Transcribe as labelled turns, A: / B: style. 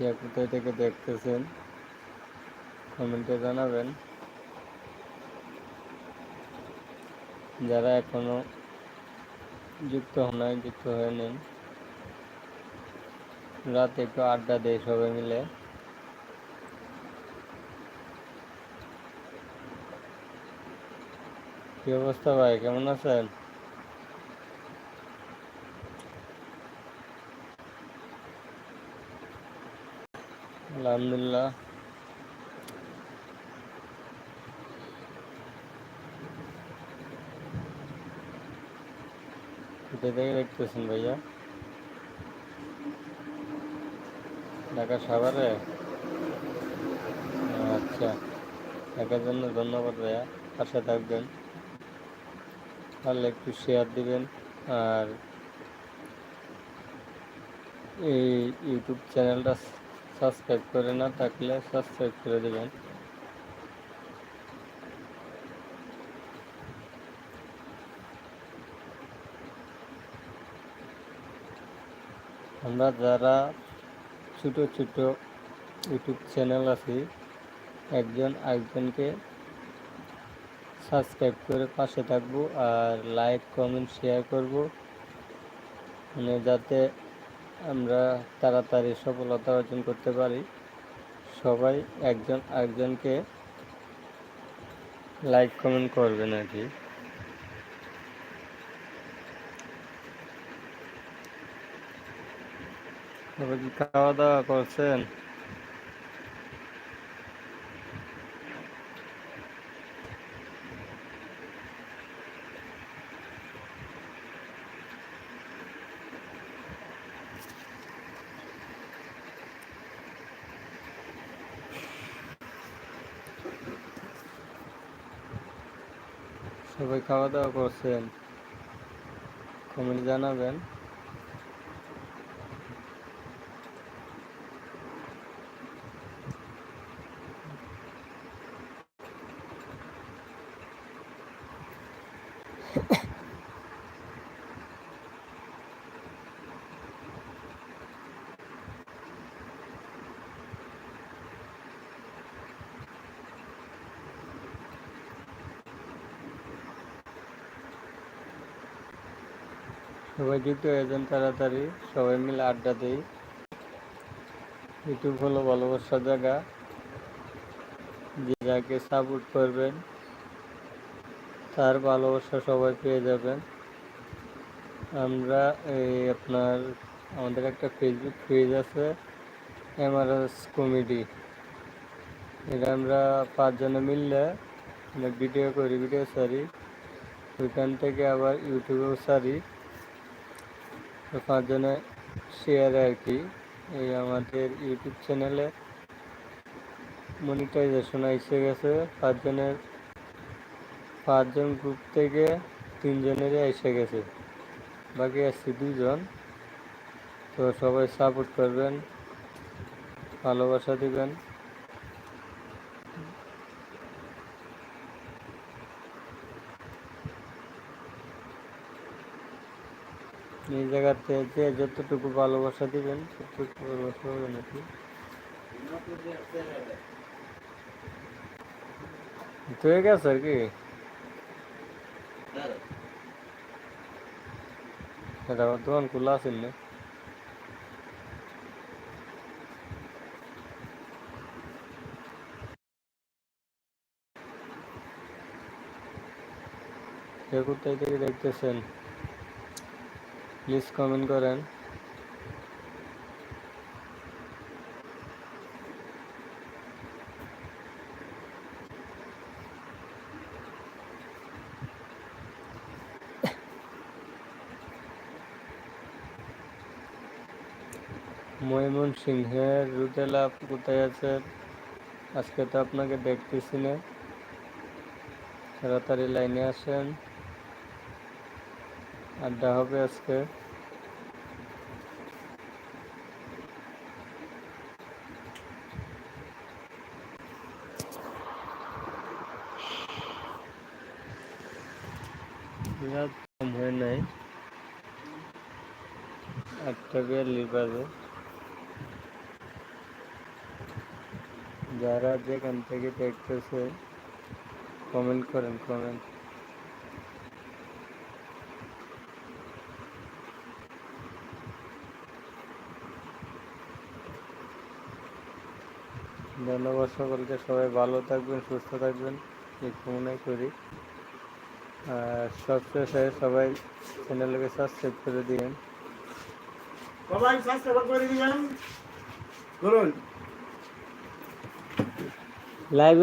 A: কে কোথায় থেকে দেখতেছেন। কমেন্টে জানাবেন। যারা এখনও যুক্ত হন নাই, যুক্ত হয়ে নিন। রাত একটু আড্ডা দেয় সবাই মিলে। কি অবস্থা ভাই? কেমন আছেন? আলহামদুলিল্লাহ। কোথা থেকে দেখতেছেন ভাইয়া? ঢাকা সাভারে আচ্ছা দেখার জন্য ধন্যবাদ ভাইয়া। পাশে থাকবেন। পারলে একটু শেয়ার দিবেন। আর এই ইউটিউব চ্যানেলটা সাবস্ক্রাইব করে না থাকলে সাবস্ক্রাইব করে দেবেন। আমরা যারা ছোট ছোট ইউটিউব চ্যানেল আছি, একজন আরেকজনকে সাবস্ক্রাইব করে পাশে থাকব আর লাইক কমেন্ট শেয়ার করব। মানে যাতে আমরা তাড়াতাড়ি সফলতা অর্জন করতে পারি। সবাই একজন আরেকজনকে লাইক কমেন্ট করবেন আর কি খাওয়া দাওয়া করছেন? সবাই খাওয়া দাওয়া করছেন। কমেন্ট জানাবেন। সবাই যুক্ত হয়ে তাড়াতাড়ি সবাই মিলে আড্ডা দিই। ইউটিউব হলো ভালোবাসার জায়গা। যে যাকে সাপোর্ট করবেন, তার ভালোবাসা সবাই পেয়ে যাবেন। আমরা এই আপনার, আমাদের একটা ফেসবুক পেজ আছে এমআরএস কমেডি এটা আমরা পাঁচজনে মিললে ভিডিও করি ভিডিও সারি ওইখান থেকে আবার ইউটিউবেও সারি তো পাঁচজনে শেয়ার আর কি এই আমাদের ইউটিউব চ্যানেলে মনিটাইজেশন এসে গেছে। পাঁচজনের, পাঁচজন গ্রুপ থেকে তিনজনেরই এসে গেছে। বাকি আসছে দুজন তো সবাই সাপোর্ট করবেন, ভালোবাসা দিবেন। এই জায়গাতে যে যতটুকু ভালোবাসা দিবেন, ততটুকু ভালোবাসা হবে নাকি? হয়ে গেছে আর কি? এটা দোকান খোলা আছে না? কোথায় থেকে দেখতেছেন? প্লিজ কমেন্ট করেন। ময়মন সিংহের রুতেলা কোথায় আছেন আজকে তো আপনাকে দেখতেছি না। তাড়াতাড়ি লাইনে আসেন। আড্ডা হবে আজকে রাত কম হয় নাই আটটা বিয়াল্লিশ বাজে যারা যেখান থেকে দেখতেছে কমেন্ট করেন কমেন্ট ধন্যবাদ সকলকে সবাই ভালো থাকবেন সুস্থ থাকবেন এই কামনাই করি। আর সবশেষে সবাই চ্যানেলকে সাবস্ক্রাইব করে দিবেন।
B: সবাই সাবস্ক্রাইব করে দিবেন। বলুন।
A: লাইভে